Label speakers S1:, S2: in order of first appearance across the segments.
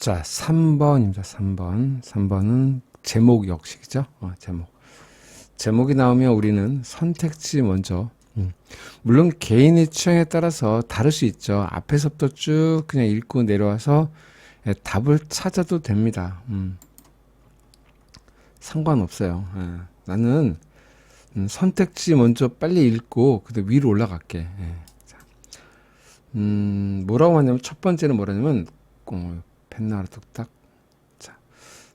S1: 자, 3번입니다. 3번. 3번은 제목 역식이죠. 어, 제목. 제목이 나오면 우리는 선택지 먼저. 음. 물론 개인의 취향에 따라서 다를 수 있죠. 앞에서부터 쭉 그냥 읽고 내려와서 예, 답을 찾아도 됩니다. 음. 상관없어요. 예. 나는 음, 선택지 먼저 빨리 읽고 그다음 위로 올라갈게. 예. 자. 음, 뭐라고 하냐면 첫 번째는 뭐라냐면 어, 펜나라 뚝딱. 자,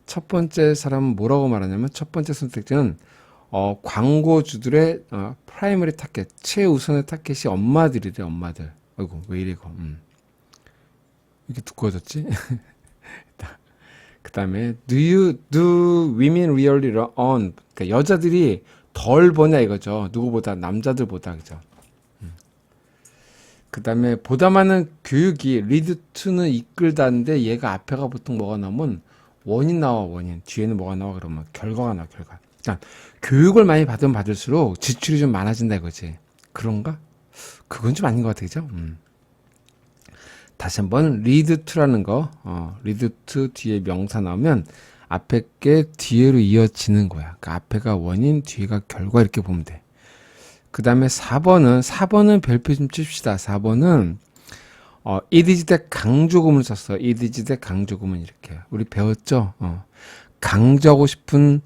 S1: 첫 번째 사람은 뭐라고 말하냐면 첫 번째 선택지는 어, 광고주들의 어, 프라이머리 타겟, 최우선의 타겟이 엄마들이래, 엄마들. 아이고, 왜 이래, 이거. 음. 이렇게 두꺼워졌지? 그 다음에, do you, do women really earn? 그러니까 여자들이 덜 버냐 이거죠. 누구보다, 남자들보다, 그죠? 그 다음에, 보다 많은 교육이 to는 이끌다는데 얘가 앞에가 보통 뭐가 나오면 원인 나와, 원인. 뒤에는 뭐가 나와, 그러면 결과가 나와, 결과. 그러니까 교육을 많이 받으면 받을수록 지출이 좀 많아진다 이거지. 그런가? 그건 좀 아닌 것 같아, 그죠? 음. 다시 한번 to라는 거, 어, to 뒤에 명사 나오면 앞에 게 뒤에로 이어지는 거야. 그러니까 앞에가 원인, 뒤에가 결과 이렇게 보면 돼. 그 다음에 4번은, 4번은 별표 좀 칩시다. 4번은, 어, it is 대 강조구문을 썼어. it is 대 강조구문 이렇게. 우리 배웠죠? 어. 강조하고 싶은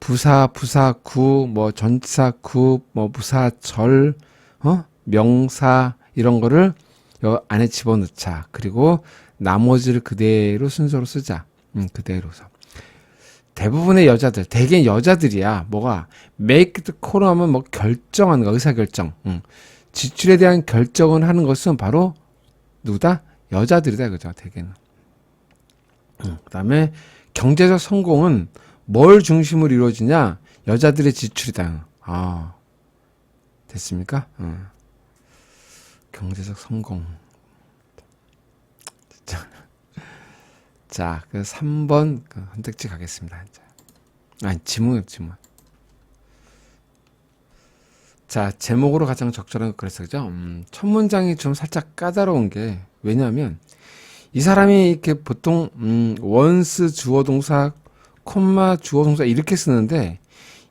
S1: 부사, 부사구, 뭐 전치사구, 뭐 부사절, 어? 명사 이런 거를 여 안에 집어넣자. 그리고 나머지를 그대로 순서로 쓰자. 음, 그대로서. 대부분의 여자들, 대개 여자들이야. 뭐가 make the call 하면 뭐 결정하는 거, 의사 결정. 음. 지출에 대한 결정을 하는 것은 바로 누구다? 여자들이다 그죠? 대개는. 음, 그다음에 경제적 성공은 뭘 중심으로 이루어지냐? 여자들의 지출이다. 아, 됐습니까? 어. 경제적 성공. 자, 그 3번 그 선택지 가겠습니다. 이제. 아니, 지문, 지문. 자, 제목으로 가장 적절한 거 그랬어, 그죠? 음, 첫 문장이 좀 살짝 까다로운 게, 왜냐하면, 이 사람이 이렇게 보통, 음, 원스 주어 동사, 콤마 주어 동사 이렇게 쓰는데,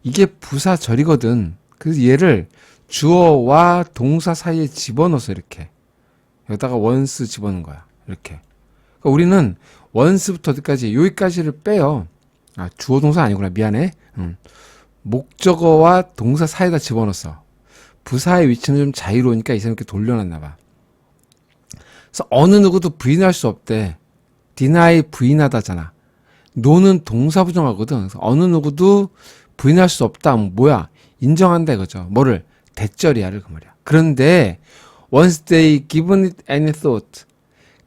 S1: 이게 부사절이거든. 그래서 얘를 주어와 동사 사이에 집어넣어서 이렇게. 여기다가 원스 집어넣은 거야. 이렇게. 그러니까 우리는 원스부터 어디까지, 여기까지를 빼요. 아, 주어 동사 아니구나. 미안해. 음. 목적어와 동사 사이에다 집어넣었어. 부사의 위치는 좀 자유로우니까 이 사람 이렇게 돌려놨나 봐. 그래서 어느 누구도 부인할 수 없대. deny 부인하다잖아. 노는 동사 부정하거든. 그래서 어느 누구도 부인할 수 없다. 뭐야? 인정한다 이거죠. 뭐를? 대절이야를 그 말이야. 그런데 once they given it any thought,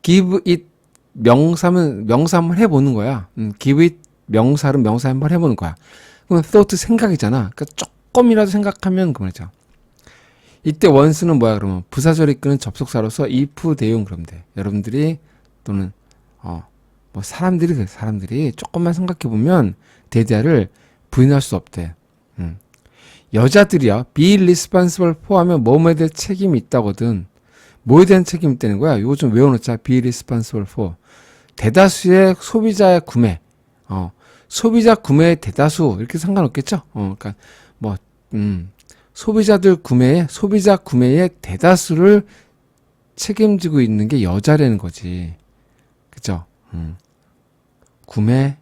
S1: give it 명사면 명사 한번 해보는 거야. 음, give it 명사를 명사 한번 해보는 거야. 그럼 thought 생각이잖아. 그러니까 조금이라도 생각하면 그 말이죠. 이때 원스는 뭐야 그러면 부사절 이끄는 접속사로서 if 대용 그러면 돼. 여러분들이 또는 어 뭐 사람들이 사람들이 조금만 생각해 보면 대대를 부인할 수 없대. 음. 여자들이야 be responsible for 하면 뭐뭐에 대한 책임이 있다거든. 뭐에 대한 책임이 있다는 거야? 이거 좀 외워놓자. be responsible for. 대다수의 소비자의 구매. 어, 소비자 구매의 대다수. 이렇게 상관없겠죠? 어, 그러니까, 뭐, 음, 소비자들 구매에, 소비자 구매의 대다수를 책임지고 있는 게 여자라는 거지. 그죠? 음. 구매에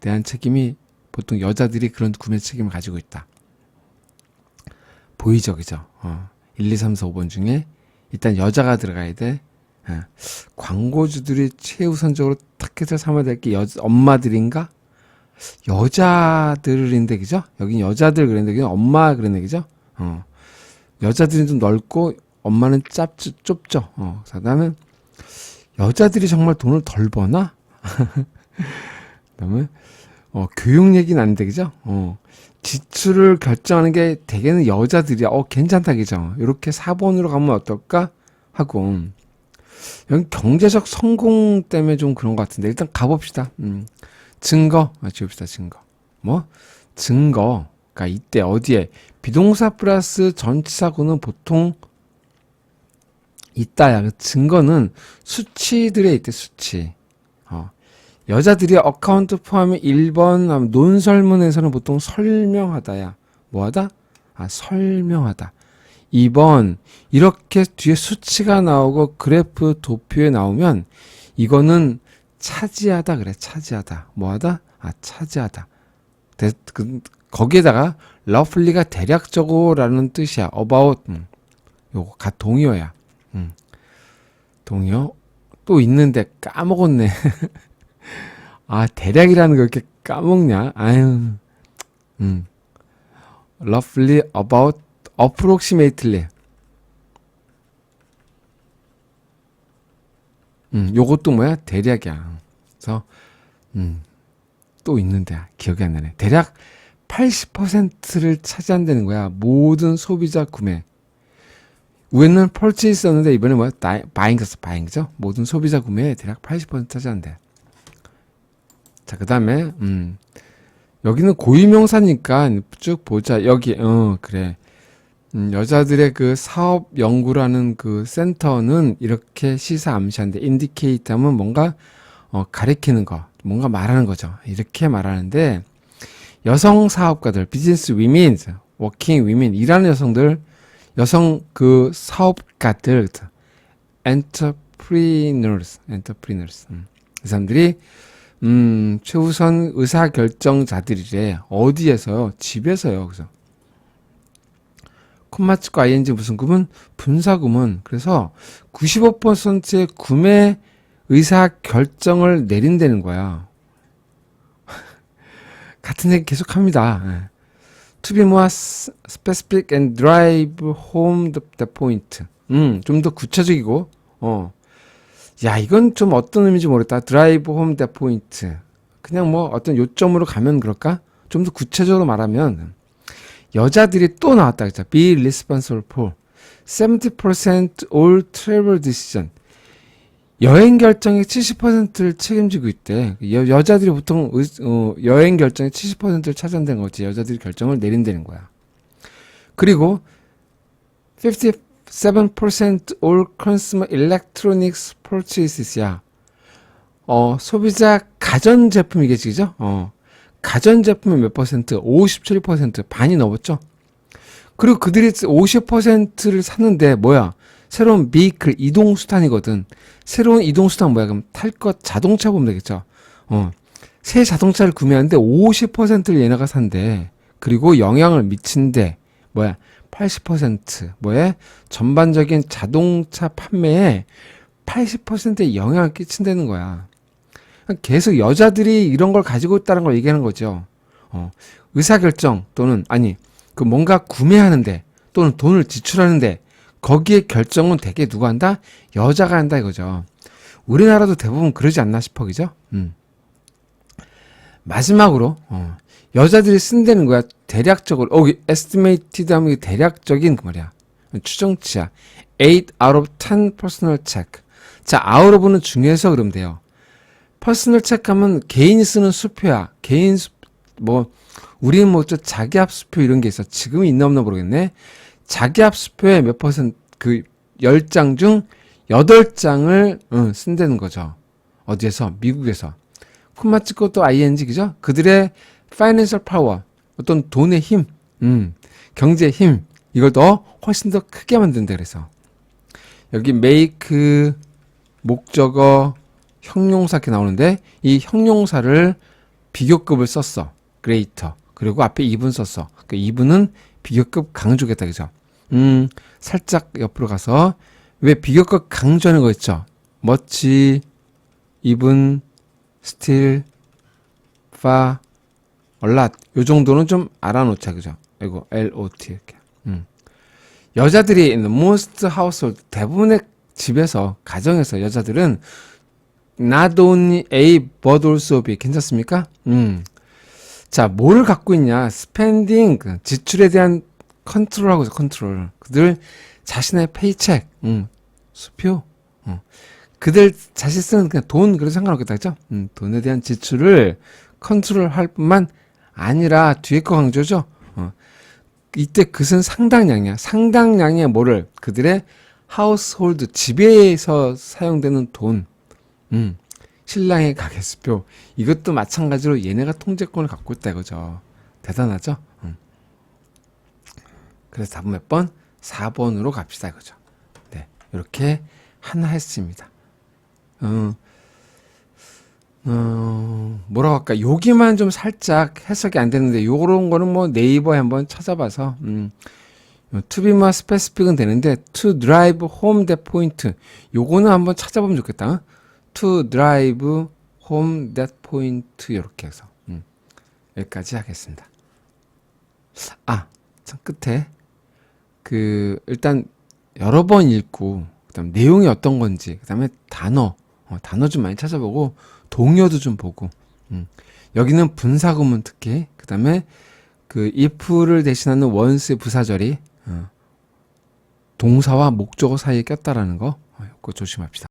S1: 대한 책임이 보통 여자들이 그런 구매 책임을 가지고 있다. 보이죠, 그죠? 어. 1, 2, 3, 4, 5번 중에 일단 여자가 들어가야 돼. 예. 광고주들이 최우선적으로 타겟을 삼아야 될 게 엄마들인가? 여자들인데, 그죠? 여긴 여자들 그랬는데, 여긴 엄마 그랬는데, 그죠? 어. 여자들은 좀 넓고, 엄마는 짭, 좁죠. 어. 그 다음에, 여자들이 정말 돈을 덜 버나? 그 다음에, 어, 교육 얘기는 안 돼, 그죠? 어. 지출을 결정하는 게 대개는 여자들이야. 어, 괜찮다, 그죠? 이렇게 4번으로 가면 어떨까? 하고. 여기 경제적 성공 때문에 좀 그런 것 같은데. 일단 가봅시다. 음. 증거. 아, 지웁시다, 증거. 뭐? 증거. 그니까 이때 어디에? 비동사 플러스 전치사구는 보통 있다야. 그 증거는 수치들에 있대, 수치. 어. 여자들이 어카운트 포함이 1번 논설문에서는 보통 설명하다야. 뭐하다? 아, 설명하다. 2번 이렇게 뒤에 수치가 나오고 그래프 도표에 나오면 이거는 차지하다 그래. 차지하다. 뭐하다? 아, 차지하다. 대, 그, 거기에다가 roughly가 대략적으로라는 뜻이야. about 음. 요거 가 동의어야. 음. 동의어 또 있는데 까먹었네. 아, 대략이라는 걸 이렇게 까먹냐? 아유. 음. roughly about approximately. 음, 요것도 뭐야? 대략이야. 그래서 음. 또 있는데 기억이 안 나네. 대략 80%를 차지한다는 거야. 모든 소비자 구매. 위에는 purchase였는데 이번에 뭐야? buying 였어, buying죠? 모든 소비자 구매에 대략 80% 차지한대. 자, 그 다음에, 음, 여기는 고유명사니까 쭉 보자. 여기, 어, 그래. 음, 여자들의 그 사업 연구라는 그 센터는 이렇게 시사 암시한데, 인디케이트 하면 뭔가, 어, 가리키는 거, 뭔가 말하는 거죠. 이렇게 말하는데, 여성 사업가들, 비즈니스 위민, 워킹 위민, 일하는 여성들, 여성 그 사업가들, 엔터프리너스, 엔터프리너스. 음. 이 사람들이 음, 최우선 의사 결정자들이래. 어디에서요? 집에서요. 그래서 콤마 찍고 ing 무슨 구문? 분사 구문. 그래서 95%의 구매 의사 결정을 내린다는 거야. 같은 얘기 계속 합니다. 예. To be more specific and drive home the, the point. 음, 좀 더 구체적이고, 어. 야, 이건 좀 어떤 의미인지 모르겠다. drive home the point. 그냥 뭐 어떤 요점으로 가면 그럴까? 좀 더 구체적으로 말하면, 여자들이 또 나왔다. 그죠? be responsible for 70% all travel decision. 여행 결정의 70%를 책임지고 있대. 여, 여자들이 보통 의, 어, 여행 결정의 70%를 차지한다는 거지. 여자들이 결정을 내린다는 거야. 그리고 57% all consumer electronics purchases야. 어, 소비자 가전 제품이겠지죠? 어. 가전 제품의 몇 퍼센트? 57% 반이 넘었죠. 그리고 그들이 50%를 샀는데 뭐야? 새로운 비클 이동 수단이거든. 새로운 이동 수단 뭐야? 그럼 탈 것 자동차 보면 되겠죠. 어. 새 자동차를 구매하는데 50%를 얘네가 산대. 그리고 영향을 미친대. 뭐야? 80% 뭐에 전반적인 자동차 판매에 80%의 영향을 끼친다는 거야. 계속 여자들이 이런 걸 가지고 있다는 걸 얘기하는 거죠. 어, 의사결정 또는 아니 그 뭔가 구매하는데 또는 돈을 지출하는데 거기에 결정은 대개 누가 한다? 여자가 한다 이거죠. 우리나라도 대부분 그러지 않나 싶어 그죠? 음. 마지막으로 어, 여자들이 쓴다는 거야. 대략적으로 어 estimate 하면 대략적인 그 말이야. 추정치야. 8 out of 10 personal check. 자, out of는 중요해서 그러면 돼요. 퍼스널 체크하면 개인이 쓰는 수표야. 개인 수, 뭐, 우리는 뭐저 자기합 수표 이런 게 있어. 지금 있나 없나 모르겠네. 자기합 수표의 몇 퍼센트, 그, 10장 중 8장을, 응, 쓴다는 거죠. 어디에서? 미국에서. 콤마 찍고 또 ing, 그죠? 그들의 파이낸셜 파워, 어떤 돈의 힘, 음, 경제의 힘, 이걸 더 훨씬 더 크게 만든다 그래서. 여기 make, 목적어, 형용사 이렇게 나오는데 이 형용사를 비교급을 썼어. greater. 그리고 앞에 이분 썼어. 그 이분은 비교급 강조겠다 그죠? 음, 살짝 옆으로 가서 왜 비교급 강조하는 거 있죠? 멋지, 이분, 스틸, 파, 얼랏 요 정도는 좀 알아놓자 그죠? 이거 L-O-T 이렇게. 음. 여자들이 in most household 대부분의 집에서 가정에서 여자들은 not only A but also B 괜찮습니까? 음. 자, 뭘 갖고 있냐? spending 그 지출에 대한 컨트롤하고 있어, 컨트롤. 그들 자신의 페이책, 음, 수표, 어. 그들 자신 쓰는 그냥 돈, 그런 상관없겠다, 그죠? 음, 돈에 대한 지출을 컨트롤 할 뿐만 아니라 뒤에 거 강조죠? 어. 이때 그것은 상당량이야. 상당량의 뭐를, 그들의 하우스홀드, 집에서 사용되는 돈, 음, 신랑의 가계수표. 이것도 마찬가지로 얘네가 통제권을 갖고 있다 이거죠. 대단하죠? 음. 그래서 답은 몇 번? 4번으로 갑시다 이거죠. 네. 이렇게 하나 했습니다. 어, 어, 뭐라고 할까? 여기만 좀 살짝 해석이 안 되는데, 요런 거는 뭐 네이버에 한번 찾아봐서, 음, to be more specific은 되는데, to drive home that point. 요거는 한번 찾아보면 좋겠다. To drive home that point. 이렇게 해서, 음, 여기까지 하겠습니다. 아, 참 끝에, 그, 일단, 여러 번 읽고, 그 다음 내용이 어떤 건지, 그 다음에 단어, 어, 단어 좀 많이 찾아보고, 동요도 좀 보고, 음. 여기는 분사구문 특히, 그 다음에 그 if를 대신하는 원스의 부사절이, 어, 동사와 목적어 사이에 꼈다라는 거, 어, 조심합시다.